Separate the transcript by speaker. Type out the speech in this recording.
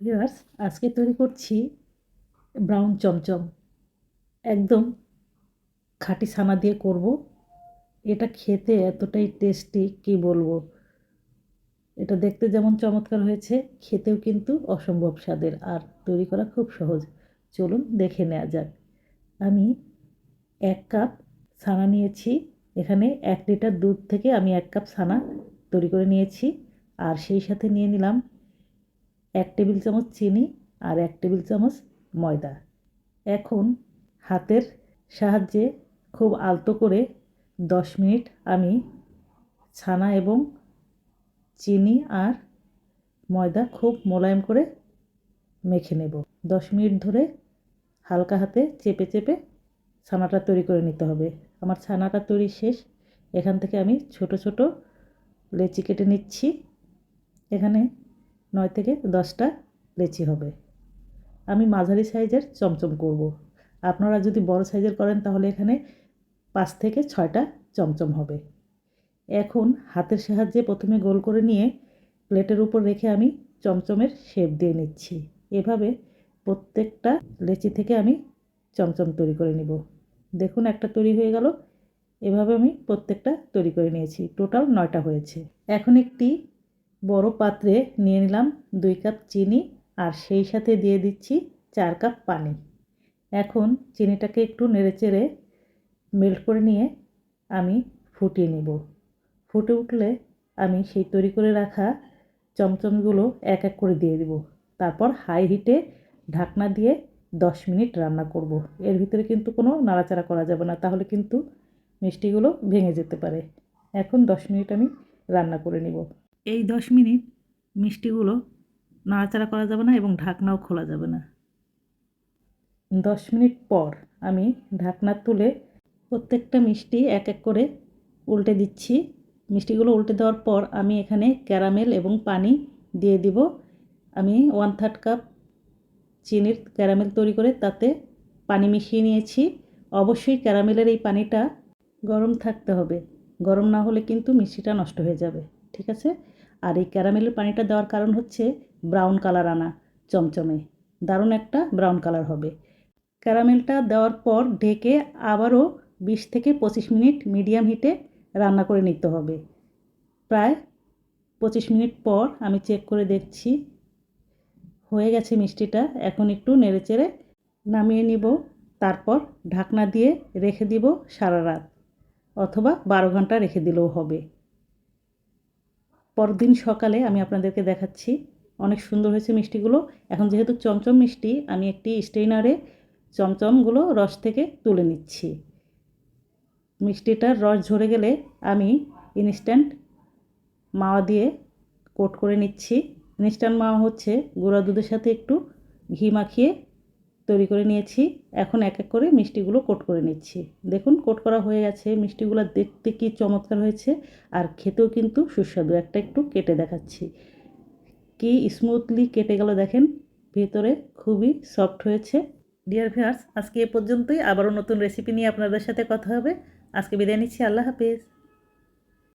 Speaker 1: Viewers আজকে তৈরি করছি ব্রাউন চমচম। একদম খাঁটি ছানা দিয়ে করব। এটা খেতে এতটাই টেস্টি কি বলব? এটা দেখতে যেমন চমৎকার হয়েছে, খেতেও কিন্তু অসম্ভব স্বাদের আর তৈরি করা খুব সহজ। চলুন দেখে নেওয়া যাক। আমি এক কাপ ছানা নিয়েছি, এখানে এক লিটার দুধ থেকে আমি এক কাপ ছানা তৈরি করে নিয়েছি। আর সেই সাথে নিয়ে নিলাম এক টেবিল চামচ চিনি আর এক টেবিল চামচ ময়দা। এখন হাতের সাহায্যে খুব আলতো করে দশ মিনিট আমি ছানা এবং চিনি আর ময়দা খুব মোলায়েম করে মেখে নেব। দশ মিনিট ধরে হালকা হাতে চেপে চেপে ছানাটা তৈরি করে নিতে হবে। আমার ছানাটা তৈরি শেষ। এখান থেকে আমি ছোট ছোট লেচি কেটে নিচ্ছি। এখানে নয় থেকে দশটা লেচি হবে। আমি মাঝারি সাইজের চমচম করব। আপনারা যদি বড় সাইজের করেন তাহলে এখানে পাঁচ থেকে ছয়টা চমচম হবে। এখন হাতের সাহায্যে প্রথমে গোল করে নিয়ে প্লেটের উপর রেখে আমি চমচমের শেপ দিয়ে নিচ্ছি। এভাবে প্রত্যেকটা লেচি থেকে আমি চমচম তৈরি করে নিব। দেখুন একটা তৈরি হয়ে গেল। এভাবে আমি প্রত্যেকটা তৈরি করে নিয়েছি। টোটাল নয়টা হয়েছে। এখন একটি বড় পাত্রে নিয়ে নিলাম দুই কাপ চিনি আর সেই সাথে দিয়ে দিচ্ছি চার কাপ পানি। এখন চিনিটাকে একটু নেড়েচেড়ে মেল্ট করে নিয়ে আমি ফুটিয়ে নেব। ফুটে উঠলে আমি সেই তৈরি করে রাখা চমচমগুলো এক এক করে দিয়ে দেব। তারপর হাই হিটে ঢাকনা দিয়ে দশ মিনিট রান্না করব। এর ভিতরে কিন্তু কোনো নাড়াচাড়া করা যাবে না, তাহলে কিন্তু মিষ্টিগুলো ভেঙে যেতে পারে। এখন দশ মিনিট আমি রান্না করে নিব। এই দশ মিনিট মিষ্টিগুলো নাড়াচাড়া করা যাবে না এবং ঢাকনাও খোলা যাবে না। দশ মিনিট পর আমি ঢাকনা তুলে প্রত্যেকটা মিষ্টি এক এক করে উল্টে দিচ্ছি। মিষ্টিগুলো উল্টে দেওয়ার পর আমি এখানে ক্যারামেল এবং পানি দিয়ে দিব। আমি ওয়ান থার্ড কাপ চিনির ক্যারামেল তৈরি করে তাতে পানি মিশিয়ে নিয়েছি। অবশ্যই ক্যারামেলের এই পানিটা গরম থাকতে হবে। গরম না হলে কিন্তু মিষ্টিটা নষ্ট হয়ে যাবে। ঠিক আছে? আর এই ক্যারামেলের পানিটা দেওয়ার কারণ হচ্ছে ব্রাউন কালার আনা চমচমে। দারুণ একটা ব্রাউন কালার হবে। ক্যারামেলটা দেওয়ার পর ঢেকে আবারও বিশ থেকে পঁচিশ মিনিট মিডিয়াম হিটে রান্না করে নিতে হবে। প্রায় পঁচিশ মিনিট পর আমি চেক করে দেখছি, হয়ে গেছে মিষ্টিটা। এখন একটু নেড়েচেড়ে নামিয়ে নিব। তারপর ঢাকনা দিয়ে রেখে দিব সারা রাত, অথবা বারো ঘণ্টা রেখে দিলেও হবে। পরদিন সকালে আমি আপনাদেরকে দেখাচ্ছি। অনেক সুন্দর হয়েছে মিষ্টিগুলো। এখন যেহেতু চমচম মিষ্টি, আমি একটি স্টেইনারে চমচমগুলো রস থেকে তুলে নিচ্ছি। মিষ্টিটার রস ঝরে গেলে আমি ইনস্ট্যান্ট মাওয়া দিয়ে কোট করে নিচ্ছি। ইনস্ট্যান্ট মাওয়া হচ্ছে গুঁড়া দুধের সাথে একটু ঘি মাখিয়ে তৈরি করে নিয়েছি। এখন এক এক করে মিষ্টিগুলো কোট করে নিচ্ছি। দেখুন, কোট করা হয়ে গেছে। মিষ্টিগুলো দেখতে কি চমৎকার হয়েছে। আর খেতেও কিন্তু সুস্বাদু। একটা একটু কেটে দেখাচ্ছি। কি স্মুথলি কেটে গেল দেখেন। ভেতরে খুবই সফট হয়েছে। ডিয়ার ভিউয়ার্স আজকে এ পর্যন্তই। আবারও নতুন রেসিপি নিয়ে আপনাদের সাথে কথা হবে। আজকে বিদায় নিচ্ছি। আল্লাহ হাফিজ।